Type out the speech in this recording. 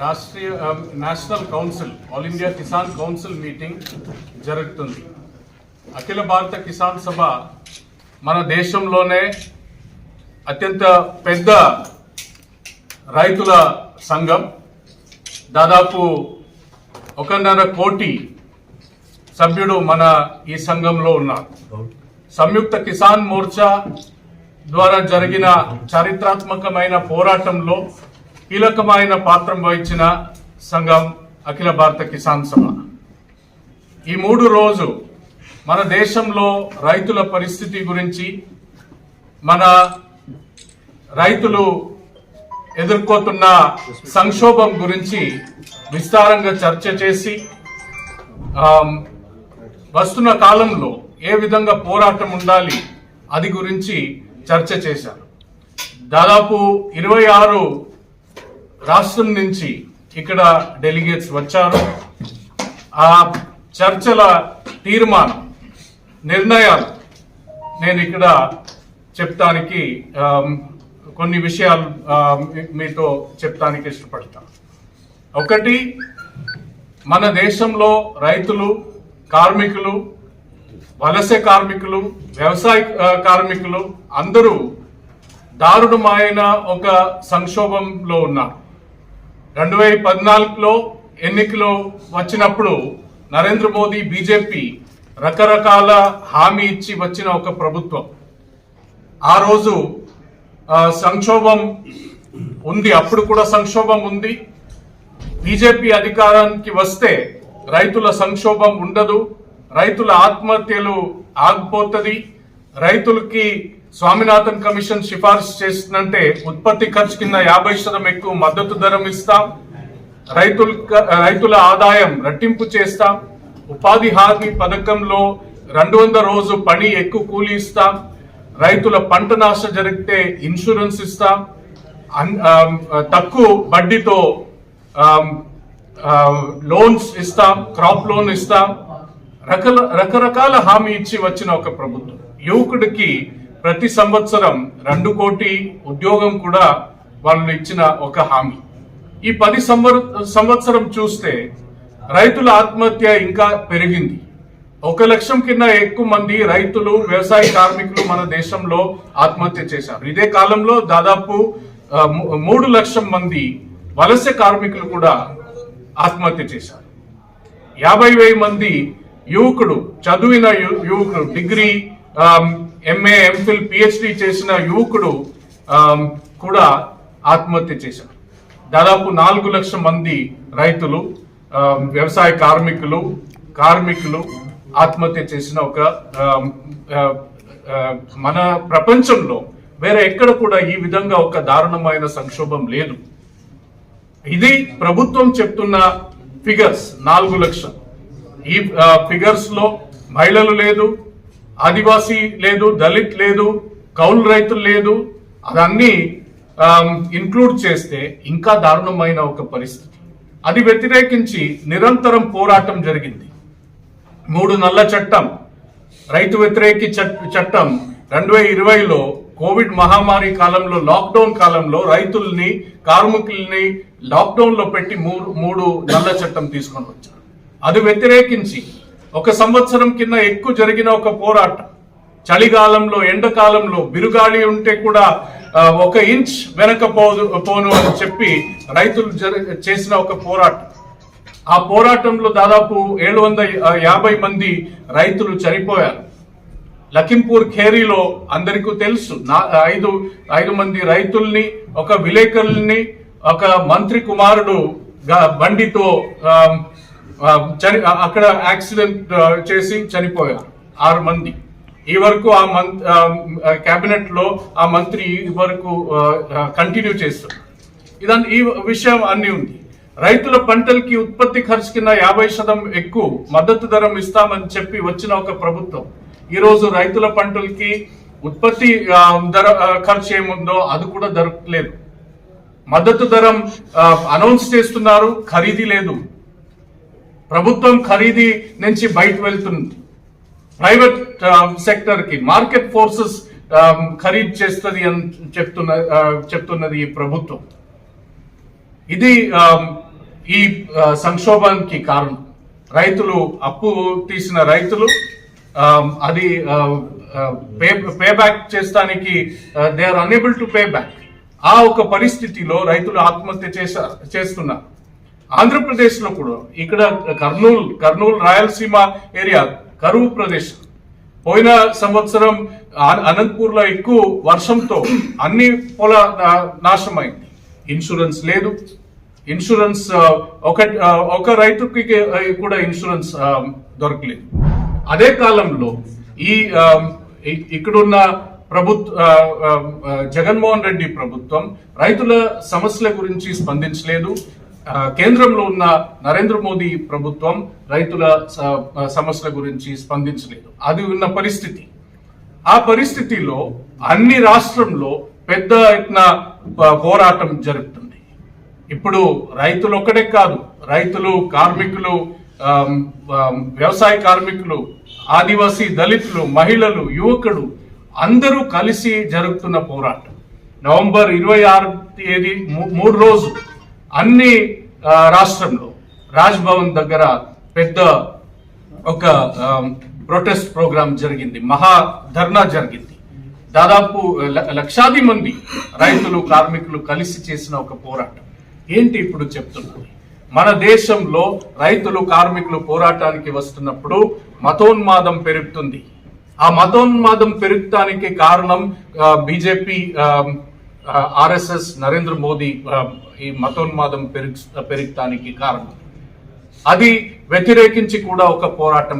Rashtriya national council all India Kisan council meeting జరుగుతుంది. అఖిల భారత కిసాన్ సభ మన దేశంలోనే అత్యంత పెద్ద రైతుల సంఘం. దాదాపు ఒకన్నర కోటి సభ్యుడు మన ఈ సంఘంలో ఉన్నారు. సంయుక్త కిసాన్ మోర్చా ద్వారా జరిగిన చారిత్రాత్మకమైన పోరాటంలో కీలకమైన పాత్ర వహించిన సంఘం అఖిల భారత కిసాన్ సభ. ఈ మూడు రోజు మన దేశంలో రైతుల పరిస్థితి గురించి మన రైతులు ఎదుర్కొతున్న సంక్షోభం గురించి విస్తారంగా చర్చ చేసి వస్తున్న కాలంలో ఏ విధంగా పోరాటం ఉండాలి అది గురించి చర్చ చేశారు. దాదాపు ఇరవై ఆరు రాష్ట్రం నుంచి ఇక్కడ డెలిగేట్స్ వచ్చారు. ఆ చర్చల తీర్మానం నిర్ణయాలు నేను ఇక్కడ చెప్తానికి కొన్ని విషయాలు మీతో చెప్తానికి ఇష్టపడతాను ఒకటి మన దేశంలో రైతులు కార్మికులు వలస కార్మికులు వ్యవసాయ కార్మికులు అందరూ దారుణమైన ఒక సంక్షోభంలో ఉన్నారు. రెండు వేల పద్నాలుగులో ఎన్నికలు వచ్చినప్పుడు నరేంద్ర మోదీ బీజేపీ రకరకాల హామీ ఇచ్చి వచ్చిన ఒక ప్రభుత్వం. ఆ రోజు సంక్షోభం ఉంది. అప్పుడు కూడా సంక్షోభం ఉంది. బీజేపీ అధికారానికి వస్తే రైతుల సంక్షోభం ఉండదు. రైతుల ఆత్మహత్యలు ఆగిపోతుంది. రైతులకి స్వామినాథన్ కమిషన్ సిఫార్సు చేస్తుందంటే ఉత్పత్తి ఖర్చు కింద యాభై శాతం ఎక్కువ మద్దతు ధరం ఇస్తాం. రైతుల రైతుల ఆదాయం రెట్టింపు చేస్తాం. ఉపాధి హామీ పథకంలో రెండు వందల రోజు పని ఎక్కువ కూలి ఇస్తాం. రైతుల పంట నాశ జరిగితే ఇన్సూరెన్స్ ఇస్తాం. తక్కువ వడ్డీతో లోన్స్ ఇస్తాం క్రాప్ లోన్ ఇస్తాం. రకరకాల హామీ ఇచ్చి వచ్చిన ఒక ప్రభుత్వం. యువకుడికి ప్రతి సంవత్సరం రెండు కోటి ఉద్యోగం కూడా వాళ్ళు ఇచ్చిన ఒక హామీ. ఈ పది సంవత్సరం చూస్తే రైతుల ఆత్మహత్య ఇంకా పెరిగింది. ఒక లక్షం కింద ఎక్కువ మంది రైతులు వ్యవసాయ కార్మికులు మన దేశంలో ఆత్మహత్య చేశారు. ఇదే కాలంలో దాదాపు మూడు లక్షల మంది వలస కార్మికులు కూడా ఆత్మహత్య చేశారు. యాభై మంది యువకుడు చదివిన యువకుడు డిగ్రీ ఎంఏ ఎంఫిల్ పిహెచ్డి చేసిన యువకుడు కూడా ఆత్మహత్య చేశారు దాదాపు నాలుగు లక్షల మంది రైతులు వ్యవసాయ కార్మికులు కార్మికులు ఆత్మహత్య చేసిన ఒక మన ప్రపంచంలో వేరే ఎక్కడ కూడా ఈ విధంగా ఒక దారుణమైన సంక్షోభం లేదు. ఇది ప్రభుత్వం చెప్తున్న ఫిగర్స్ నాలుగు లక్షలు. ఈ ఫిగర్స్లో మహిళలు లేదు ఆదివాసీ లేదు దళిత్ లేదు కౌలు రైతులు లేదు అదన్నీ ఇన్క్లూడ్ చేస్తే ఇంకా దారుణమైన ఒక పరిస్థితి. అది వ్యతిరేకించి నిరంతరం పోరాటం జరిగింది. మూడు నల్ల చట్టం రైతు వ్యతిరేకి చట్- చట్టం రెండు వేల ఇరవైలో కోవిడ్ మహమ్మారి కాలంలో లాక్డౌన్ కాలంలో రైతుల్ని కార్మికుల్ని లాక్డౌన్లో పెట్టి మూడు మూడు నల్ల చట్టం తీసుకొని వచ్చారు. అది వ్యతిరేకించి ఒక సంవత్సరం కింద ఎక్కువ జరిగిన ఒక పోరాటం. చలికాలంలో ఎండకాలంలో బిరుగాలి ఉంటే కూడా ఒక ఇంచ్ వెనక పోదు పోను అని చెప్పి రైతులు జరి- చేసిన ఒక పోరాటం. ఆ పోరాటంలో దాదాపు ఏడు వందల యాభై మంది రైతులు చనిపోయారు. లఖింపూర్ ఖేరీలో అందరికీ తెలుసు నా ఐదు ఐదు మంది రైతుల్ని ఒక విలేకరుల్ని ఒక మంత్రి కుమారుడు బండితో చని అక్కడ యాక్సిడెంట్ చేసి చనిపోయారు ఆరు మంది. ఈ వరకు ఆ మం కేబినెట్లో ఆ మంత్రి ఈ వరకు కంటిన్యూ చేస్తున్నారు ఇదంత ఈ విషయం అన్ని ఉంది. రైతుల పంటలకి ఉత్పత్తి ఖర్చు కింద యాభై శాతం ఎక్కువ మద్దతు ధరం ఇస్తామని చెప్పి వచ్చిన ఒక ప్రభుత్వం. ఈ రోజు రైతుల పంటలకి ఉత్పత్తి ధర ఖర్చు ఏముందో అది కూడా దొరకలేదు. మద్దతు ధరం అనౌన్స్ చేస్తున్నారు ఖరీదీ లేదు. ప్రభుత్వం ఖరీదీ నుంచి బయట వెళ్తుంది. ప్రైవేట్ సెక్టర్కి మార్కెట్ ఫోర్సెస్ ఖరీదు చేస్తుంది అని చెప్తున్న చెప్తున్నది ఈ ప్రభుత్వం. ఇది ఈ సంక్షోభానికి కారణం. రైతులు అప్పు తీసిన రైతులు అది పే పే బ్యాక్ చేస్తానికి they are unable to pay back. ఆ ఒక పరిస్థితిలో రైతులు ఆత్మహత్య చేసా చేస్తున్నారు. ఆంధ్రప్రదేశ్లో కూడా ఇక్కడ కర్నూలు కర్నూలు రాయలసీమ ఏరియా కరువు ప్రదేశం. పోయిన సంవత్సరం అనంతపూర్లో ఎక్కువ వర్షంతో అన్ని పొల ఆ, నాశనమైంది. ఇన్సూరెన్స్ లేదు. ఇన్సూరెన్స్ ఒక ఒక రైతుకి కూడా ఇన్సూరెన్స్ దొరకలేదు. అదే కాలంలో ఈ ఇక్కడున్న ప్రభుత్వ జగన్మోహన్ రెడ్డి ప్రభుత్వం రైతుల సమస్యల గురించి స్పందించలేదు. కేంద్రంలో ఉన్న నరేంద్ర మోదీ ప్రభుత్వం రైతుల స- సమస్యల గురించి స్పందించలేదు. అది ఉన్న పరిస్థితి. ఆ పరిస్థితిలో అన్ని రాష్ట్రంలో పెద్ద ఎత్తున పోరాటం జరుగుతుంది. ఇప్పుడు రైతులు ఒక్కడే కాదు రైతులు కార్మికులు వ్యవసాయ కార్మికులు ఆదివాసీ దళితులు మహిళలు యువకులు అందరూ కలిసి జరుగుతున్న పోరాటం. నవంబర్ ఇరవై ఆరు తేదీ మూ- మూడు రోజు అన్ని రాష్ట్రంలో రాజ్భవన్ దగ్గర పెద్ద ఒక ప్రొటెస్ట్ ప్రోగ్రామ్ జరిగింది మహా ధర్నా జరిగింది. దాదాపు లక్షాది మంది రైతులు కార్మికులు కలిసి చేసిన ఒక పోరాటం. ఏంటి ఇప్పుడు చెప్తున్నది? మన దేశంలో రైతులు కార్మికులు పోరాటానికి వస్తున్నప్పుడు మతోన్మాదం పెరుగుతుంది. ఆ మతోన్మాదం పెరుగుతానికి కారణం బీజేపీ ఆర్ఎస్ఎస్ నరేంద్ర మోదీ ఈ మతోన్మాదం పెరుగు పెరుగుతానికి కారణం. అది వ్యతిరేకించి కూడా ఒక పోరాటం